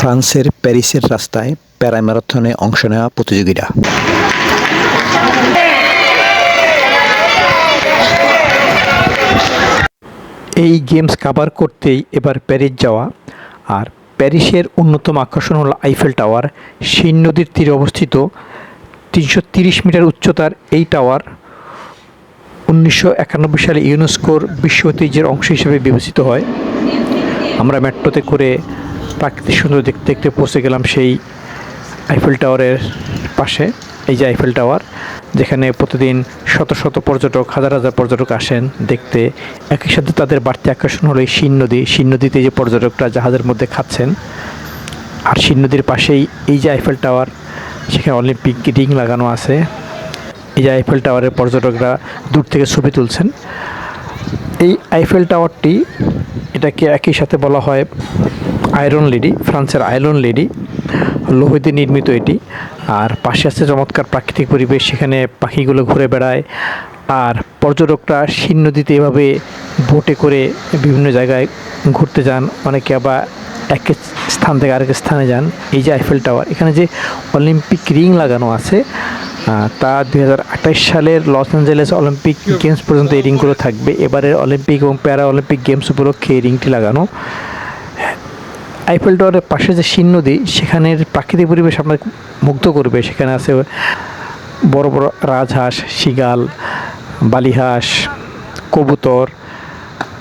ফ্রান্সের প্যারিসের রাস্তায় প্যারাম্যারাথনে অংশ নেওয়া প্রতিযোগীরা। এই গেমস কাভার করতেই এবার প্যারিস যাওয়া আর প্যারিসের অন্যতম আকর্ষণ হলো আইফেল টাওয়ার। সিন নদীর তীরে অবস্থিত তিনশো মিটার উচ্চতার এই টাওয়ার উনিশশো একানব্বই সালে ইউনেস্কোর বিশ্ব ঐতিহ্যের অংশ হিসেবে বিবেচিত হয়। আমরা মেট্রোতে করে প্রাকৃতিক সুন্দর দেখতে দেখতে পৌঁছে গেলাম সেই আইফেল টাওয়ারের পাশে। এই যে আইফেল টাওয়ার যেখানে প্রতিদিন শত শত পর্যটক, হাজার হাজার পর্যটক আসেন দেখতে। একই সাথে তাদের বাড়তি আকর্ষণ হলো এই শিন নদী। শিন নদীতে যে পর্যটকরা জাহাজের মধ্যে খাচ্ছেন, আর শিন নদীর পাশেই এই যে আইফেল টাওয়ার সেখানে অলিম্পিক রিং লাগানো আছে। এই যে আইফেল টাওয়ারের পর্যটকরা দূর থেকে ছবি তুলছেন। এই আইফেল টাওয়ারটি এটাকে একই সাথে বলা হয় আয়রন লেডি, ফ্রান্সের আয়রন লেডি, লোহিতে নির্মিত এটি। আর পাশে আছে চমৎকার প্রাকৃতিক পরিবেশ, সেখানে পাখিগুলো ঘুরে বেড়ায়। আর পর্যটকরা শিন নদীতে এভাবে বোটে করে বিভিন্ন জায়গায় ঘুরতে যান। অনেকে আবার এক স্থান থেকে আরেক স্থানে যান। এই যে আইফেল টাওয়ার এখানে যে অলিম্পিক রিং লাগানো আছে তা দুই সালের লস অ্যাঞ্জেলেস অলিম্পিক গেমস পর্যন্ত এই রিংগুলো থাকবে। এবারের অলিম্পিক এবং প্যারা অলিম্পিক গেমস উপলক্ষে এই রিংটি লাগানো। আইফেল টাওয়ারের পাশে যে শিন নদী, সেখানের প্রাকৃতিক পরিবেশ আপনাকে মুগ্ধ করবে। সেখানে আছে বড় বড় রাজহাঁস, শিগাল, বালিহাঁস, কবুতর,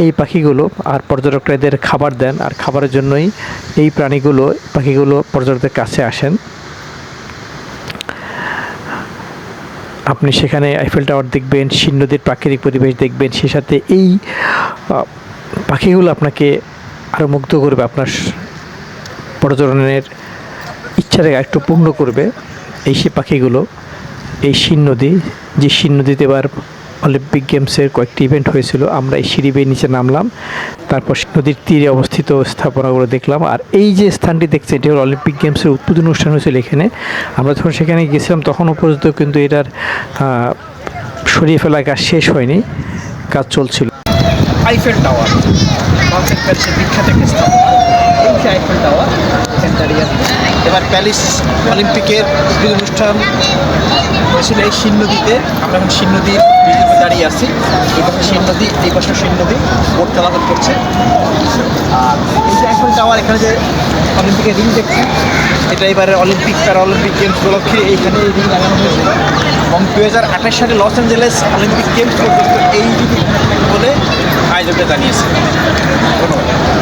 এই পাখিগুলো আর পর্যটকরা এদের খাবার দেন। আর খাবারের জন্যই এই প্রাণীগুলো, পাখিগুলো পর্যটকদের কাছে আসেন। আপনি সেখানে আইফেল টাওয়ার দেখবেন, শিন নদীর প্রাকৃতিক পরিবেশ দেখবেন। সে সাথে এই পাখিগুলো আপনাকে আরও মুগ্ধ করবে। আপনার পর্যটনের ইচ্ছাটাকে একটু পূর্ণ করবে এই সে পাখিগুলো, এই শিন নদী, যে শিন নদীতে এবার অলিম্পিক গেমসের কয়েকটি ইভেন্ট হয়েছিল, আমরা এই সিঁড়ি বেয়ে নিচে নামলাম, তারপর নদীর তীরে অবস্থিত স্থাপনাগুলো দেখলাম, আর এই যে স্থানটি দেখছে, এটি হলো অলিম্পিক গেমসের উদ্বোধন অনুষ্ঠান হয়েছিল এখানে। আমরা যখন সেখানে গেছিলাম তখনও পর্যন্ত কিন্তু এটার সরিয়ে ফেলার কাজ শেষ হয়নি, কাজ চলছিল। আইফেল টাওয়ার বিখ্যাত একটি স্থাপনা। এই আইফেল টাওয়ার এবার প্যারিস অলিম্পিকের অনুষ্ঠান হয়েছিল এই শিন নদীতে। আমরা এখন শিন নদীর বিদ্যুতে দাঁড়িয়ে আছি। এই পাশে শিন নদী, এই পাশে শিন নদী। বোট চলাচল করছে। আর এই যে আইফেল টাওয়ার এখানে যে অলিম্পিকের রিং দেখছি, এটা এবারে অলিম্পিক প্যারা অলিম্পিক গেমস উপলক্ষে এইখানে এই রিং লাগানো হয়েছিল এবং দু হাজার আঠাশ সালে লস অ্যাঞ্জেলেস অলিম্পিক গেমস পর্যন্ত এই বলে আয়োজকরা জানিয়েছে। ধন্যবাদ।